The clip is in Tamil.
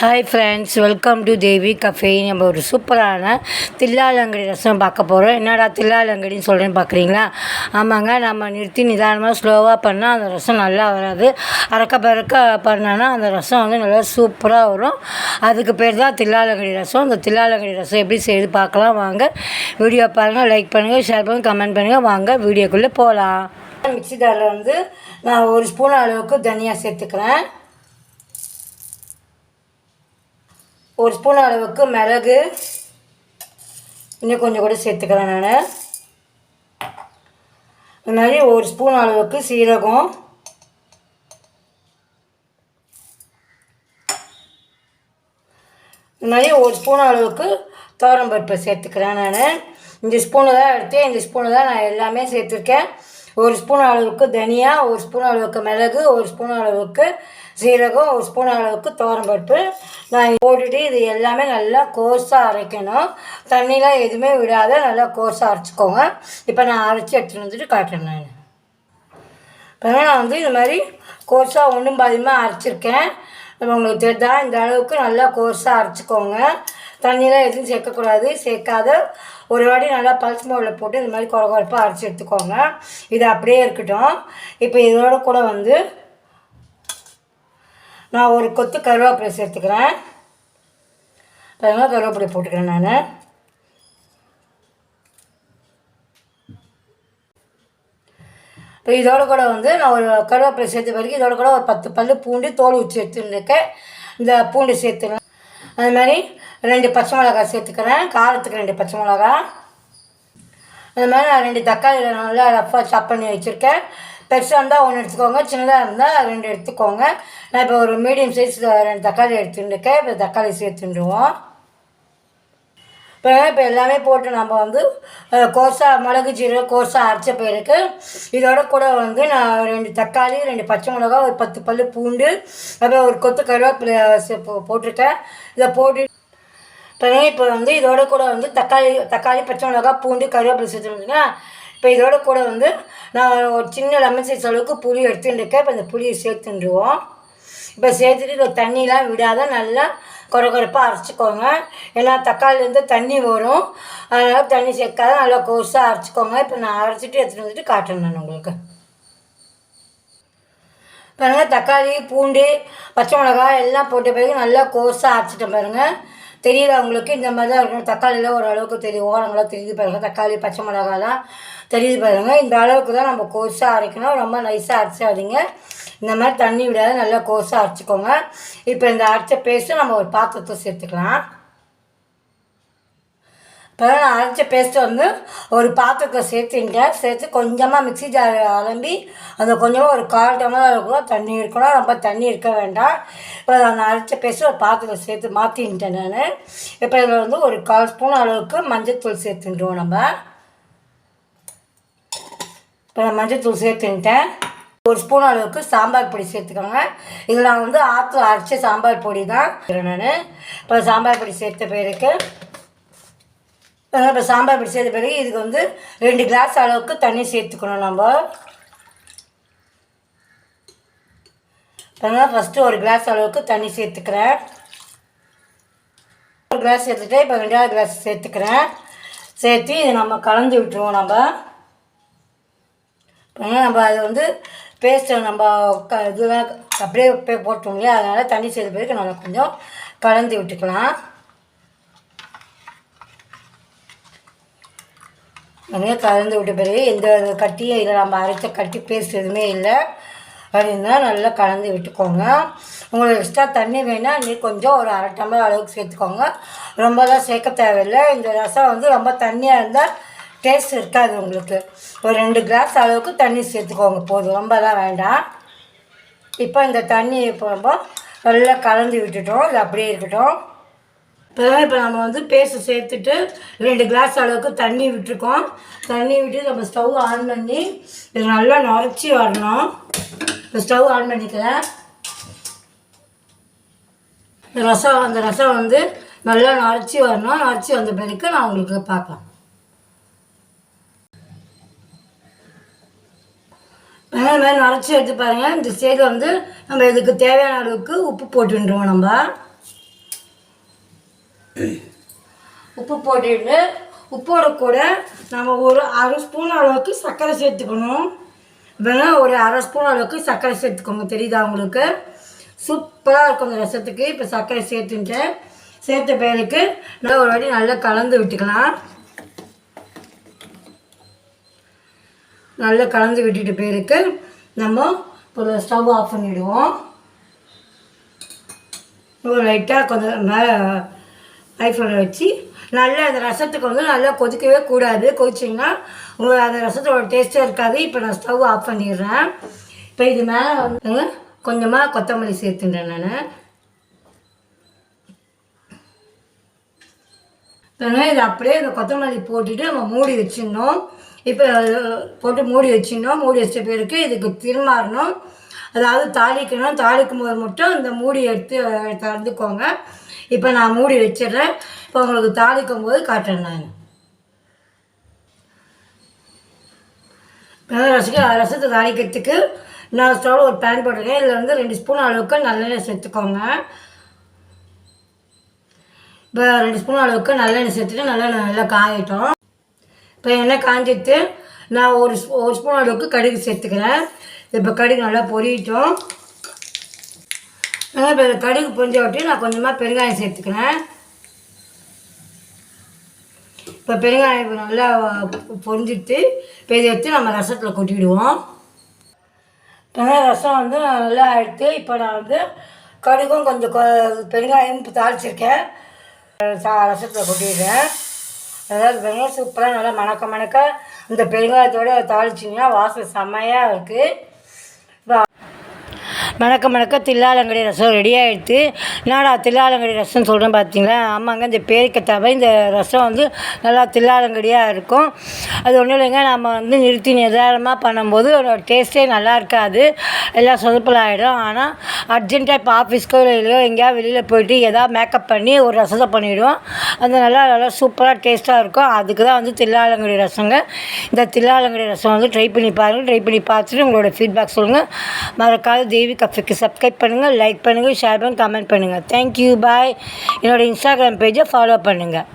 Hi friends welcome to Devi cafe நம்ம ஒரு சூப்பரான தில்லாலங்கடி ரசம் பார்க்க போகிறோம் என்னடா தில்லாலங்கடின்னு சொல்கிறேன்னு பார்க்குறீங்களா? ஆமாங்க நம்ம நிறுத்தி நிதானமாக ஸ்லோவாக பண்ணால் அந்த ரசம் நல்லா வராது. அறக்க பறக்க பண்ணோன்னா அந்த ரசம் வந்து நல்லா சூப்பராக வரும். அதுக்கு பேர் தான் தில்லாலங்கடி ரசம். இந்த தில்லாலங்கடி ரசம் எப்படி செய்து பார்க்கலாம் வாங்க. வீடியோ பாருங்கள் லைக் பண்ணுங்கள் ஷேர் பண்ணுங்கள் கமெண்ட் பண்ணுங்கள் வாங்க வீடியோக்குள்ளே போகலாம் மிக்சி தாரில் வந்து நான் ஒரு ஸ்பூன் அளவுக்கு தனியாக சேர்த்துக்கிறேன். ஒரு ஸ்பூன் அளவுக்கு மிளகு. இன்னும் கொஞ்சம் கூட சேர்த்துக்கிறேன் நான். இது மாதிரி ஒரு ஸ்பூன் அளவுக்கு சீரகம். இது மாதிரி ஒரு ஸ்பூன் அளவுக்கு பருப்பை சேர்த்துக்கிறேன் நான். இந்த ஸ்பூனு தான் எடுத்து இந்த ஸ்பூனு தான் நான் எல்லாமே சேர்த்துருக்கேன். ஒரு ஸ்பூன் அளவுக்கு தனியா ஒரு ஸ்பூன் அளவுக்கு மிளகு ஒரு ஸ்பூன் அளவுக்கு சீரகம் ஒரு ஸ்பூன் அளவுக்கு பருப்பு நான் போட்டுட்டு இது எல்லாமே நல்லா கோர்ஸாக அரைக்கணும். தண்ணிலாம் எதுவுமே விடாத நல்லா கோர்ஸாக அரைச்சிக்கோங்க. இப்போ நான் அரைச்சி எடுத்துகிட்டு வந்துட்டு காட்டுறேன் நான். இப்போ நான் வந்து இது மாதிரி கோர்ஸாக ஒன்றும் பாதியமாக அரைச்சிருக்கேன். உங்களுக்கு தெரிதா இந்த அளவுக்கு நல்லா கோர்ஸாக அரைச்சிக்கோங்க. தண்ணியெலாம் எதுவும் சேர்க்கக்கூடாது. சேர்க்காத ஒரு வாட்டி நல்லா பல்ஸ் மோடில் போட்டு இந்த மாதிரி குறை குறைப்பாக அரைச்சி எடுத்துக்கோங்க. இது அப்படியே இருக்கட்டும். இப்போ இதோட கூட வந்து நான் ஒரு கொத்து கருவேப்பிலை சேர்த்துக்கிறேன். பாருங்கள் கருவேப்பிலை போட்டுக்கிறேன் நான். இப்போ இதோட கூட வந்து நான் ஒரு கருவேப்பிலை சேர்த்து பிறகு இதோட கூட ஒரு பத்து பல் பூண்டு தோல் உச்சி எடுத்துருக்கேன் இந்த பூண்டு சேர்த்துக்கிறேன் அது மாதிரி ரெண்டு பச்சை மிளகாய் சேர்த்துக்கிறேன். காரத்துக்கு ரெண்டு பச்சை மிளகா. அது மாதிரி நான் ரெண்டு தக்காளி நல்லா ரஃப்பாக சாப் பண்ணி வச்சுருக்கேன். பெருசாக இருந்தால் ஒன்று எடுத்துக்கோங்க. சின்னதாக இருந்தால் ரெண்டு எடுத்துக்கோங்க. நான் இப்போ ஒரு மீடியம் சைஸ் ரெண்டு தக்காளி எடுத்துட்டுருக்கேன் இப்போ தக்காளி சேர்த்துட்டுருவோம் இப்போ இப்போ எல்லாமே போட்டு நம்ம வந்து கோசா மிளகு ஜீரகம் கோசா அரைச்ச பேருக்கு இதோட கூட வந்து நான் ரெண்டு தக்காளி ரெண்டு பச்சை மிளகா ஒரு பத்து பல் பூண்டு அப்புறம் ஒரு கொத்து கருவேப்பிலை போட்டிருக்கேன். இதை போட்டு பாருங்க இப்போ வந்து இதோட கூட வந்து தக்காளி தக்காளி பச்சை மிளகா பூண்டு கருவேப்பிலை சேர்த்துருந்தீங்கன்னா இப்போ இதோட கூட வந்து நான் ஒரு சின்ன லெமன் சைஸ் அளவுக்கு புளி எடுத்துட்டுருக்கேன் இப்போ இந்த புளியை சேர்த்துருவோம் இப்போ சேர்த்துட்டு இந்த தண்ணிலாம் விடாத நல்லா குறை குறைப்பாக அரைச்சிக்கோங்க. ஏன்னா தக்காளிலேருந்து தண்ணி வரும். அதனால் தண்ணி சேர்க்காத நல்லா கோர்ஸாக அரைச்சிக்கோங்க. இப்போ நான் அரைச்சிட்டு எடுத்துகிட்டு வந்துட்டு காட்டுறேன் நான் உங்களுக்கு. பாருங்கள் தக்காளி பூண்டு பச்சை மிளகாய் எல்லாம் போட்ட பிறகு நல்லா கோர்ஸாக அரைச்சிட்டேன் பாருங்கள் தெரியாதவங்களுக்கு இந்த மாதிரி தான் இருக்கணும். தக்காளியில் ஓரளவுக்கு தெரியும். ஓரங்களாக தெரியுது பாருங்கள் தக்காளி பச்சை மிளகாலாம் தெரியுது பாருங்கள் இந்த அளவுக்கு தான் நம்ம கோர்ஸாக அரைக்கணும். ரொம்ப நைஸாக அரைச்சாதீங்க. இந்த மாதிரி தண்ணி விடாத நல்லா கோர்ஸாக அரைச்சிக்கோங்க. இப்போ இந்த அரைச்ச பேஸ்ட்டு நம்ம ஒரு பாத்திரத்தை சேர்த்துக்கலாம். இப்போ நான் அரைச்ச பேஸ்ட்டு வந்து ஒரு பாத்திரத்தை சேர்த்துட்டேன் சேர்த்து கொஞ்சமாக மிக்சி ஜார் அலம்பி அந்த கொஞ்சமாக ஒரு கால் டம்ளர் இருக்கணும் தண்ணி இருக்கணும். ரொம்ப தண்ணி இருக்க வேண்டாம். இப்போ அந்த அரைச்ச பேஸ்ட்டு ஒரு பாத்திரத்தை சேர்த்து மாற்றின்ட்டேன் நான். இப்போ இதில் வந்து ஒரு கால் ஸ்பூன் அளவுக்கு மஞ்சள் தூள் சேர்த்துட்டுருவோம் நம்ம. இப்போ மஞ்சள்தூள் சேர்த்துக்கிட்டேன். ஒரு ஸ்பூன் அளவுக்கு சாம்பார் பொடி சேர்த்துக்கோங்க. இதில் நான் வந்து ஆற்று அரைச்ச சாம்பார் பொடி தான் நான் இப்போ சாம்பார் பொடி சேர்த்த பேருக்கு இப்போ சாம்பார் பிடி சேர்த்த பிறகு இதுக்கு வந்து ரெண்டு கிளாஸ் அளவுக்கு தண்ணி சேர்த்துக்கணும் நம்ம. இப்போ ஃபஸ்ட்டு ஒரு கிளாஸ் அளவுக்கு தண்ணி சேர்த்துக்கிறேன். ஒரு கிளாஸ் சேர்த்துட்டு இப்போ ரெண்டாவது கிளாஸ் சேர்த்துக்கிறேன். சேர்த்து இதை நம்ம கலந்து விட்டுருவோம் நம்ம. நம்ம அதை வந்து பேஸ்ட்டை நம்ம க இதெல்லாம் அப்படியே போட்டோம் இல்லையா? அதனால் தண்ணி செய்த பிறகு நம்ம கொஞ்சம் கலந்து விட்டுக்கலாம். நிறைய கலந்து விட்ட பிறகு எந்த கட்டியும் இல்லை. நம்ம அரைச்ச கட்டி பேஸ்ட் எதுவுமே இல்லை. அப்படின்னா நல்லா கலந்து விட்டுக்கோங்க. உங்களுக்கு எக்ஸ்ட்ரா தண்ணி வேணால் நீ கொஞ்சம் ஒரு அரை டம்ளர் அளவுக்கு சேர்த்துக்கோங்க. ரொம்பலாம் சேர்க்க தேவையில்லை. இந்த ரசம் வந்து ரொம்ப தண்ணியாக இருந்தால் டேஸ்ட் இருக்காது உங்களுக்கு. ஒரு ரெண்டு கிளாஸ் அளவுக்கு தண்ணி சேர்த்துக்கோங்க. போதும். ரொம்பலாம் வேண்டாம். இப்போ இந்த தண்ணி இப்போ நல்லா கலந்து விட்டுட்டோம். இது அப்படியே இருக்கட்டும். இப்போ இப்போ நம்ம வந்து பேஸ்ட்டு சேர்த்துட்டு ரெண்டு கிளாஸ் அளவுக்கு தண்ணி விட்டுருக்கோம். தண்ணி விட்டு நம்ம ஸ்டவ் ஆன் பண்ணி இது நல்லா நுரைச்சி வரணும். இப்போ ஸ்டவ் ஆன் பண்ணிக்கிறேன் ரசம் அந்த ரசம் வந்து நல்லா நுரைச்சி வரணும். நுரைச்சி வந்த பிறகு நான் உங்களுக்கு பார்க்கலாம். அது மாதிரி நரைச்சி எடுத்து பாருங்கள் இந்த ஸ்டேஜில் வந்து நம்ம இதுக்கு தேவையான அளவுக்கு உப்பு போட்டுருவோம் நம்ம. உப்பு போட்டுட்டு உப்போட கூட நம்ம ஒரு அரை ஸ்பூன் அளவுக்கு சர்க்கரை சேர்த்துக்கணும். வேணா ஒரு அரை ஸ்பூன் அளவுக்கு சர்க்கரை சேர்த்துக்கோங்க. தெரியுதா உங்களுக்கு? சூப்பராக இருக்கும் இந்த ரசத்துக்கு. இப்போ சர்க்கரை சேர்த்துட்டேன். சேர்த்த பேருக்கு நல்லா ஒரு வாட்டி நல்லா கலந்து விட்டுக்கலாம். நல்லா கலந்து விட்டுட்டு பேருக்கு நம்ம ஒரு ஸ்டவ் ஆஃப் பண்ணிவிடுவோம் ஒரு லைட்டாக கொஞ்சம் ஐஃபோனை வச்சு நல்லா அந்த ரசத்துக்கு வந்து நல்லா கொதிக்கவே கூடாது. கொதிச்சிங்கன்னா உங்களுக்கு அந்த ரசத்தோட டேஸ்ட்டே இருக்காது. இப்போ நான் ஸ்டவ் ஆஃப் பண்ணிடுறேன். இப்போ இது மேலே வந்து கொஞ்சமாக கொத்தமல்லி சேர்த்துட்டேன் நான். இப்போ இதை அப்படியே இந்த கொத்தமல்லி போட்டுட்டு நம்ம மூடி வச்சிடணும். இப்போ போட்டு மூடி வச்சிடணும். மூடி வச்ச பிறகு இதுக்கு திருமாறணும். அதாவது தாளிக்கணும். தாளிக்கும் போது மட்டும் இந்த மூடி எடுத்து திறந்துக்கோங்க இப்போ நான் மூடி வச்சிடுறேன். இப்போ உங்களுக்கு தாளிக்கும் போது காட்டுறேன் நான். ரசிக்க ரசத்தை தாளிக்கிறதுக்கு நான் ஸ்டவ்வில் ஒரு பேன் போட்டிருக்கேன். இதில் வந்து ரெண்டு ஸ்பூன் அளவுக்கு நல்லெண்ணெய் சேர்த்துக்கோங்க. இப்போ ரெண்டு ஸ்பூன் அளவுக்கு நல்லெண்ணெய் சேர்த்துட்டு நல்லெண்ணெய் நல்லா காயட்டும். இப்போ எண்ணெய் காஞ்சிட்டு நான் ஒரு ஒரு ஸ்பூன் அளவுக்கு கடுகு சேர்த்துக்கிறேன். இப்போ கடுகு நல்லா பொரியட்டும். இப்போ கடுகு பொரிஞ்ச விட்டு நான் கொஞ்சமாக பெருங்காயம் சேர்த்துக்கிறேன். இப்போ பெருங்காயம் நல்லா பொரிஞ்சிட்டு இப்போ இதை எடுத்து நம்ம ரசத்தில் கொட்டிவிடுவோம் இப்போ ரசம் வந்து நல்லா எடுத்து இப்போ நான் வந்து கடுகும் கொஞ்சம் பெருங்காயம் இப்போ தாளிச்சிருக்கேன். சா ரசத்தில் கொட்டிடுறேன். அதாவது பெருங்காயம் சூப்பராக நல்லா மணக்க மணக்க இந்த பெருங்காயத்தோடு தாளிச்சிங்கன்னா வாசல் செம்மையாக இருக்குது மணக்க மணக்க தில்லாலங்கடி ரசம் ரெடி ஆகிடுத்து என்னடா தில்லாலங்கடி ரசம் சொல்கிறேன் பார்த்தீங்களா ஆமாங்க இந்த பேருக்கு தவிர இந்த ரசம் வந்து நல்லா தில்லாலங்கடியாக இருக்கும். அது ஒன்றும் இல்லைங்க நம்ம வந்து நிறுத்தி நிதானமாக பண்ணும்போது அதோட டேஸ்ட்டே நல்லா இருக்காது. எல்லாம் சொதப்பல் ஆகிடும் ஆனால் அர்ஜென்ட்டாக இப்போ ஆஃபீஸ்க்கோ இல்லையோ எங்கேயாவது வெளியில் போயிட்டு எதாவது மேக்கப் பண்ணி ஒரு ரசத்தை பண்ணிவிடுவோம் அது நல்லா நல்லா சூப்பராக டேஸ்ட்டாக இருக்கும். அதுக்கு தான் வந்து தில்லாலங்கடி ரசங்க. இந்த தில்லாலங்கடி ரசம் வந்து ட்ரை பண்ணி பாருங்கள் ட்ரை பண்ணி பார்த்துட்டு உங்களோட ஃபீட்பேக் சொல்லுங்கள் மறக்காத தெய்வீக கஃபிக்கு சப்ஸ்கிரைப் பண்ணுங்கள் லைக் பண்ணுங்கள் ஷேர் பண்ணுங்கள் கமெண்ட் பண்ணுங்கள் தேங்க்யூ பாய் என்னோடய இன்ஸ்டாகிராம் பேஜை ஃபாலோ பண்ணுங்கள்